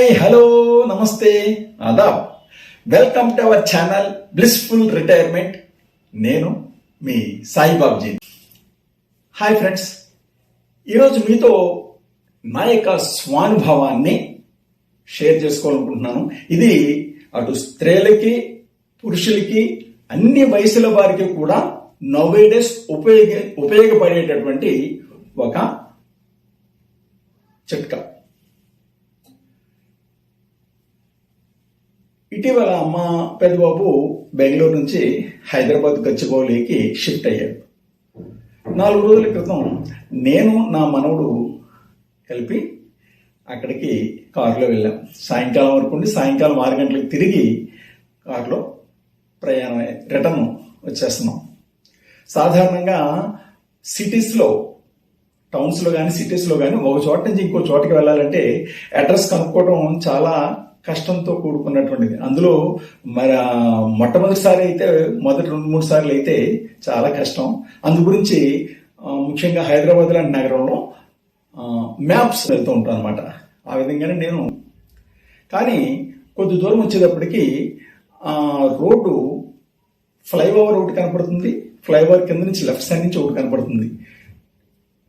Hi hello నమస్తే Aadab. Welcome to our channel blissful retirement నేను మీ సాయిబాబ్జీ. హాయ్ ఫ్రెండ్స్ ఈరోజు మీతో నా యొక్క స్వానుభవాన్ని షేర్ చేసుకోవాలనుకుంటున్నాను. ఇది అటు స్త్రీలకి పురుషులకి అన్ని వయసుల వారికి కూడా నోవేడేస్ ఉపయోగ ఉపయోగపడేటటువంటి ఒక చిట్కా. ఇటీవల మా పెద్దబాబు బెంగళూరు నుంచి హైదరాబాద్ గచ్చిబౌలికి షిఫ్ట్ అయ్యాడు. నాలుగు రోజుల క్రితం నేను నా మనవడు కలిపి అక్కడికి కారులో వెళ్ళాం. సాయంకాలం వరకు ఉండి సాయంకాలం ఆరు గంటలకు తిరిగి కారులో ప్రయాణం రిటర్న్ వచ్చేస్తున్నాం. సాధారణంగా సిటీస్లో టౌన్స్లో కానీ సిటీస్లో కానీ ఒక చోట నుంచి ఇంకో చోటకి వెళ్ళాలంటే అడ్రస్ కనుక్కోవడం చాలా కష్టంతో కూడుకున్నటువంటిది. అందులో మరి మొట్టమొదటిసారి అయితే మొదటి రెండు మూడు సార్లు అయితే చాలా కష్టం. అందు గురించి ముఖ్యంగా హైదరాబాద్ లాంటి నగరంలో మ్యాప్స్ వెళ్తూ ఉంటాను అనమాట ఆ విధంగానే నేను కానీ కొద్ది దూరం వచ్చేటప్పటికి రోడ్డు ఫ్లైఓవర్ ఒకటి కనపడుతుంది. ఫ్లైఓవర్ కింద నుంచి లెఫ్ట్ సైడ్ నుంచి ఒకటి కనపడుతుంది.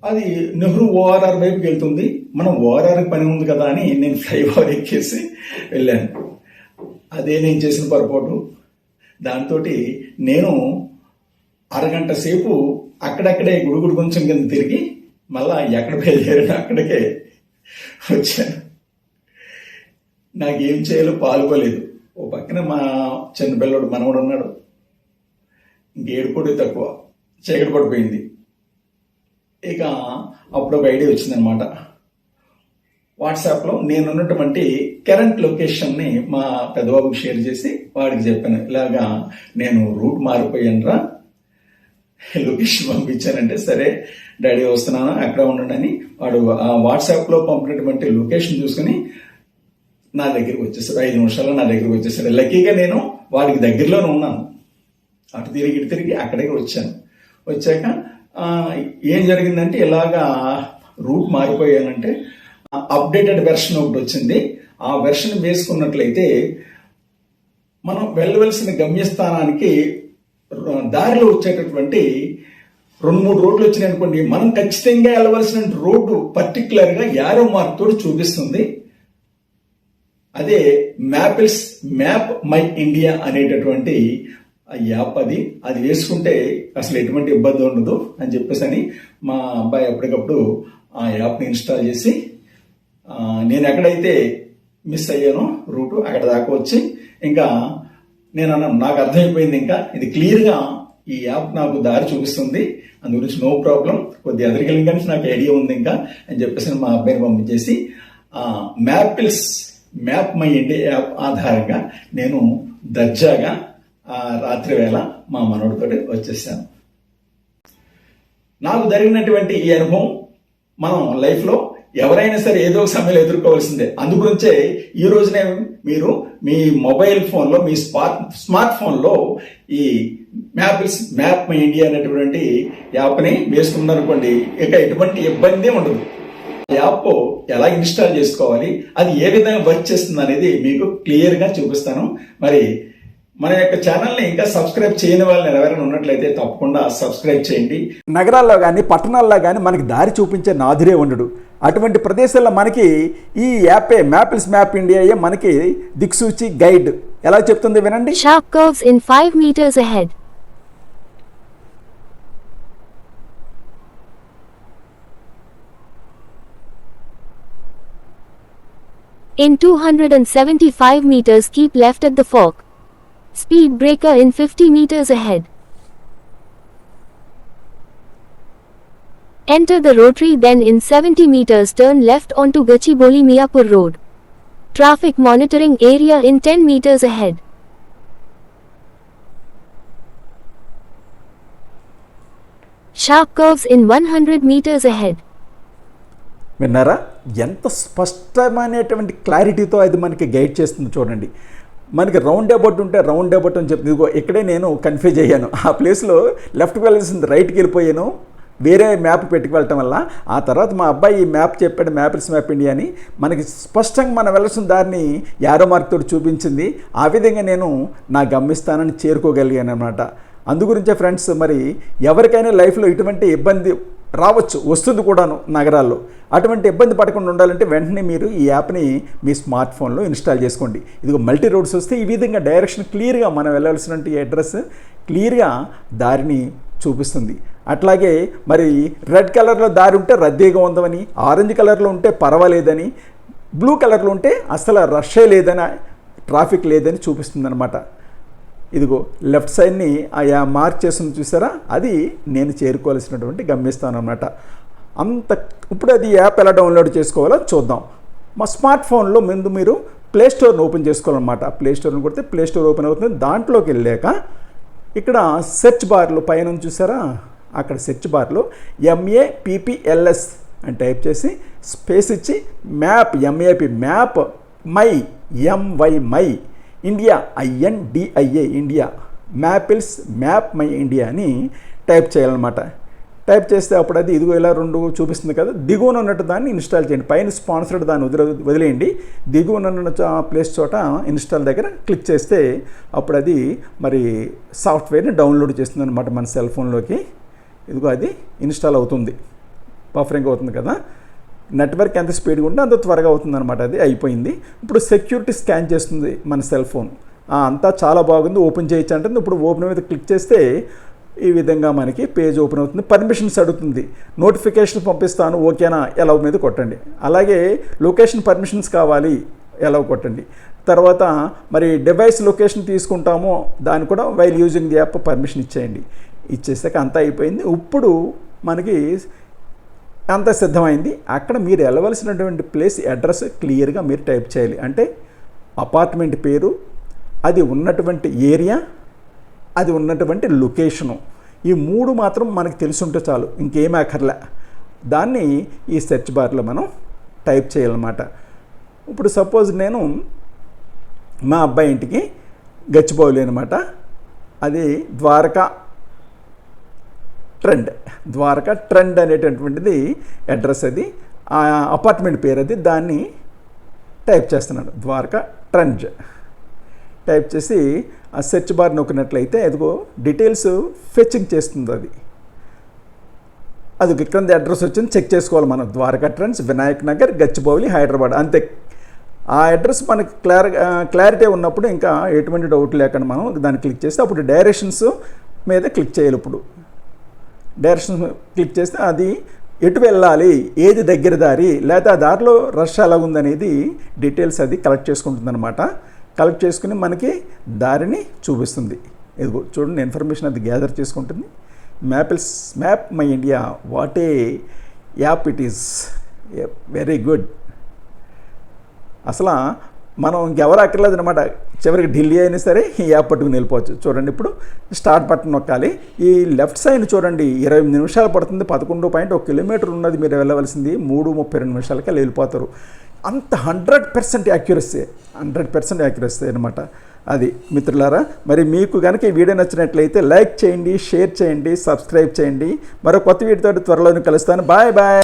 అది నెహ్రూ ఓఆర్ఆర్ వైపుకి వెళ్తుంది. మనం ఓఆర్ఆర్ పని ఉంది కదా అని నేను ఫ్లైఓవర్ ఎక్కేసి వెళ్ళాను. అదే నేను చేసిన పొరపాటు. దాంతో నేను అరగంట సేపు అక్కడక్కడే గుడుగుడు కొంచెం కింద తిరిగి మళ్ళా ఎక్కడ బయలుదేరినా అక్కడికే వచ్చాను. నాకేం చేయాలో పాల్గొలేదు ఓ పక్కన మా చిన్న పిల్లడు మనవడు ఉన్నాడు. ఇంకేడుకోడే తక్కువ. చీకటి పడిపోయింది. ఇక అప్పుడు ఒక ఐడియా వచ్చిందనమాట వాట్సాప్లో నేనున్నటువంటి కరెంట్ లొకేషన్ని మా పెద్దబాబుకి షేర్ చేసి వాడికి చెప్పాను. ఇలాగా నేను రూట్ మారిపోయానురా లొకేషన్ పంపించానంటే సరే డాడీ వస్తున్నాను అక్కడ ఉండండి అని వాడు ఆ వాట్సాప్లో పంపినటువంటి లొకేషన్ చూసుకుని నా దగ్గరికి వచ్చేసాడు. ఐదు నిమిషాల్లో నా దగ్గరికి వచ్చేసాడు. లక్కీగా నేను వాడికి దగ్గరలోనే ఉన్నాను. అటు తిరిగి ఇటు తిరిగి అక్కడికి వచ్చాను. వచ్చాక ఏం జరిగిందంటే ఇలాగా రూట్ మారిపోయానంటే అప్డేటెడ్ వెర్షన్ ఒకటి వచ్చింది. ఆ వెర్షన్ వేసుకున్నట్లయితే మనం వెళ్ళవలసిన గమ్యస్థానానికి దారిలో వచ్చేటటువంటి రెండు మూడు రోడ్లు వచ్చినాయి అనుకోండి. మనం ఖచ్చితంగా వెళ్ళవలసిన రోడ్డు పర్టికులర్గా యారో మార్క్ తోటి చూపిస్తుంది. అదే మ్యాపిల్స్ మ్యాప్ మై ఇండియా అనేటటువంటి ఆ యాప్ అది అది వేసుకుంటే అసలు ఎటువంటి ఇబ్బంది ఉండదు అని చెప్పేసి అని మా అబ్బాయి ఎప్పటికప్పుడు ఆ యాప్ని ఇన్స్టాల్ చేసి నేను ఎక్కడైతే మిస్ అయ్యానో రూటు అక్కడ దాకా వచ్చి ఇంకా నేను అన్నాను నాకు అర్థమైపోయింది ఇంకా ఇది క్లియర్గా ఈ యాప్ నాకు దారి చూపిస్తుంది అందు గురించి నో ప్రాబ్లం కొద్ది ఎదరికెళ్ళి కానీ నాకు ఐడియా ఉంది ఇంకా అని చెప్పేసి మా అబ్బాయిని పంపించేసి Mappls map my India app ఆధారంగా నేను దర్జాగా రాత్రి వేళ మా మనవడితో వచ్చేసాను నాకు జరిగినటువంటి ఈ అనుభవం మనం లైఫ్లో ఎవరైనా సరే ఏదో ఒక సమయంలో ఎదుర్కోవాల్సిందే. అందుగురించే ఈ రోజునే మీరు మీ మొబైల్ ఫోన్లో మీ స్మార్ట్ స్మార్ట్ ఫోన్లో ఈ మ్యాపిల్స్ మ్యాప్ మై ఇండియా అనేటువంటి యాప్ని వేసుకున్నారనుకోండి ఇక ఎటువంటి ఇబ్బంది ఉండదు. ఆ యాప్ ఎలా ఇన్స్టాల్ చేసుకోవాలి అది ఏ విధంగా వర్క్ చేస్తుంది అనేది మీకు క్లియర్గా చూపిస్తాను. మరి మన యొక్క ఛానల్ని ఇంకా సబ్స్క్రైబ్ చేయని వాళ్ళు ఎవరైనా ఉన్నట్లయితే తప్పకుండా సబ్స్క్రైబ్ చేయండి నగరాల్లో కానీ పట్టణాల్లో కానీ మనకి దారి చూపించే నాదురే ఉండడు అటువంటి ప్రదేశాల్లో మనకి ఈ యాపే మ్యాపిల్స్ మ్యాప్ ఇండియాయే మనకి దిక్సూచి గైడ్ ఎలా చెప్తుంది వినండి Sharp curves in 5 meters ahead. In 275 meters keep left at the fork. Speed breaker in 50 meters ahead. Enter the rotary then in 70 meters turn left onto Gachiboli Miapur Road. Traffic monitoring area in 10 meters ahead. Sharp curves in one hundred metres ahead విన్నారా ఎంత స్పష్టమైనటువంటి క్లారిటీతో అది మనకి guide చేస్తుంది చూడండి మనకి roundabout ఉంటే రౌండ్ అబౌట్ అని చెప్తుంది ఇదిగో ఇక్కడే నేను కన్ఫ్యూజ్ అయ్యాను. ఆ ప్లేస్లో లెఫ్ట్కి వెళ్ళాల్సింది రైట్కి వెళ్ళిపోయాను. వేరే మ్యాప్ పెట్టుకు వెళ్ళటం వల్ల. ఆ తర్వాత మా అబ్బాయి ఈ మ్యాప్ చెప్పాడు మ్యాప్స్ మ్యాప్ ఇండియా అని. మనకి స్పష్టంగా మనం వెళ్ళాల్సిన దారిని యారో మార్క్ తోటి చూపించింది. ఆ విధంగా నేను నా గమ్యస్థానాన్ని చేరుకోగలిగాను అనమాట అందుగురించే ఫ్రెండ్స్ మరి ఎవరికైనా లైఫ్లో ఇటువంటి ఇబ్బంది రావచ్చు వస్తుంది కూడాను నగరాల్లో. అటువంటి ఇబ్బంది పడకుండా ఉండాలంటే వెంటనే మీరు ఈ యాప్ని మీ స్మార్ట్ ఫోన్లో ఇన్స్టాల్ చేసుకోండి. ఇదిగో మల్టీ రోడ్స్ వస్తే ఈ విధంగా డైరెక్షన్ క్లియర్గా మనం వెళ్ళాల్సిన అడ్రస్ క్లియర్గా దారిని చూపిస్తుంది. అట్లాగే మరి రెడ్ కలర్లో దారి ఉంటే రద్దీగా ఉందని ఆరెంజ్ కలర్లో ఉంటే పర్వాలేదని బ్లూ కలర్లో ఉంటే అసలు రషే లేదని ట్రాఫిక్ లేదని చూపిస్తుంది అనమాట ఇదిగో లెఫ్ట్ సైడ్ని ఆ మార్క్ చేస్తుంది చూసారా? అది నేను చేరుకోవాల్సినటువంటి గమ్యస్థానం అనమాట అంత ఇప్పుడు అది యాప్ ఎలా డౌన్లోడ్ చేసుకోవాలో చూద్దాం. మా స్మార్ట్ ఫోన్లో ముందు మీరు ప్లే స్టోర్ని ఓపెన్ చేసుకోవాలన్నమాట. ప్లే స్టోర్ని కొడితే ప్లే స్టోర్ ఓపెన్ అవుతుంది. దాంట్లోకి వెళ్ళాక ఇక్కడ సెర్చ్ బార్లో పైన చూసారా? అక్కడ సెర్చ్ బార్లో ఎంఏపీపీఎల్ఎస్ అని టైప్ చేసి స్పేస్ ఇచ్చి map M A P map my M Y my India I N D I A India Mappls map my India అని టైప్ చేయాలన్నమాట. టైప్ చేస్తే అప్పుడు అది ఇదిగో ఇలా రెండు చూపిస్తుంది కదా దిగువన ఉన్నట్టు దాన్ని ఇన్స్టాల్ చేయండి. పైన స్పాన్సర్డ్ దాన్ని వదిలే వదిలేయండి. దిగువన ఉన్న ప్లేస్ చోట ఇన్స్టాల్ దగ్గర క్లిక్ చేస్తే అప్పుడు అది మరి సాఫ్ట్వేర్ని డౌన్లోడ్ చేస్తుంది అనమాట మన సెల్ ఫోన్లోకి ఇదిగో అది ఇన్స్టాల్ అవుతుంది. బఫరింగ్ అవుతుంది కదా. నెట్వర్క్ ఎంత స్పీడ్గా ఉంటే అంత త్వరగా అవుతుంది అనమాట అది అయిపోయింది. ఇప్పుడు సెక్యూరిటీ స్కాన్ చేస్తుంది మన సెల్ ఫోన్. అంతా చాలా బాగుంది. ఓపెన్ చేయొచ్చు అంటే ఇప్పుడు ఓపెన్ మీద క్లిక్ చేస్తే ఈ విధంగా మనకి పేజ్ ఓపెన్ అవుతుంది. పర్మిషన్స్ అడుగుతుంది. నోటిఫికేషన్ పంపిస్తాను. ఓకేనా? ఎలా మీద కొట్టండి. అలాగే లొకేషన్ పర్మిషన్స్ కావాలి. ఎలా కొట్టండి. తర్వాత మరి డివైస్ లొకేషన్ తీసుకుంటామో. దాన్ని కూడా while using the app permission ఇచ్చేయండి. ఇచ్చేసాక అంతా అయిపోయింది. ఇప్పుడు మనకి అంత సిద్ధమైంది. అక్కడ మీరు వెళ్ళవలసినటువంటి ప్లేస్ అడ్రస్ క్లియర్గా మీరు టైప్ చేయాలి. అంటే అపార్ట్మెంట్ పేరు అది ఉన్నటువంటి ఏరియా అది ఉన్నటువంటి లొకేషను. ఈ మూడు మాత్రం మనకు తెలిసి ఉంటే చాలు ఇంకేం అక్కర్లే. దాన్ని ఈ సెర్చ్ బార్లో మనం టైప్ చేయాలన్నమాట. ఇప్పుడు సపోజ్ నేను మా అబ్బాయి ఇంటికి గచ్చిబౌలి అనమాట అది ద్వారకా ట్రెండ్. ద్వారకా ట్రెండ్ అనేటటువంటిది అడ్రస్ అది. ఆ అపార్ట్మెంట్ పేరు అది. దాన్ని టైప్ చేస్తున్నాడు ద్వారకా ట్రెండ్. టైప్ చేసి ఆ సెర్చ్ బార్ నొక్కినట్లయితే అదిగో డీటెయిల్స్ ఫెచ్చింగ్ చేస్తుంది అది. అది క్రింద అడ్రస్ వచ్చింది. చెక్ చేసుకోవాలి మనం. ద్వారకా ట్రెండ్స్ వినాయక్ నగర్ గచ్చిబౌలి హైదరాబాద్. అంతే. ఆ అడ్రస్ మనకి క్లార్ క్లారిటీ ఉన్నప్పుడు ఇంకా ఎటువంటి డౌట్ లేకుండా మనం దాన్ని క్లిక్ చేస్తే అప్పుడు డైరెక్షన్స్ మీద క్లిక్ చేయాలి ఇప్పుడు. డైరెక్షన్ క్లిక్ చేస్తే అది ఎటు వెళ్ళాలి ఏది దగ్గర దారి లేకపోతే ఆ దారిలో రష్ ఎలా ఉందనేది డీటెయిల్స్ అది కలెక్ట్ చేసుకుంటుందన్నమాట. కలెక్ట్ చేసుకుని మనకి దారిని చూపిస్తుంది. ఇదిగో చూడండి ఇన్ఫర్మేషన్ అది గ్యాదర్ చేసుకుంటుంది. Mappls map my India what a app it is. Very good. అసలు మనం ఇంకెవరు అక్కర్లేదు అనమాట చివరికి ఢిల్లీ అయినా సరే ఈ యాప్ పట్టుకుని వెళ్ళిపోవచ్చు. చూడండి ఇప్పుడు స్టార్ట్ బటన్ నొక్కాలి. ఈ లెఫ్ట్ సైడ్ చూడండి ఇరవై నిమిషాలు పడుతుంది. పదకొండు పాయింట్ ఒక కిలోమీటర్ ఉన్నది మీరు వెళ్ళవలసింది. మూడు ముప్పై రెండు నిమిషాలకి వెళ్ళిపోతారు. అంత hundred percent accuracy hundred percent accuracy అనమాట అది. మిత్రులారా మరి మీకు కనుక ఈ వీడియో నచ్చినట్లయితే లైక్ చేయండి షేర్ చేయండి సబ్స్క్రైబ్ చేయండి. మరో కొత్త వీడియోతో త్వరలోనే కలుస్తాను. Bye bye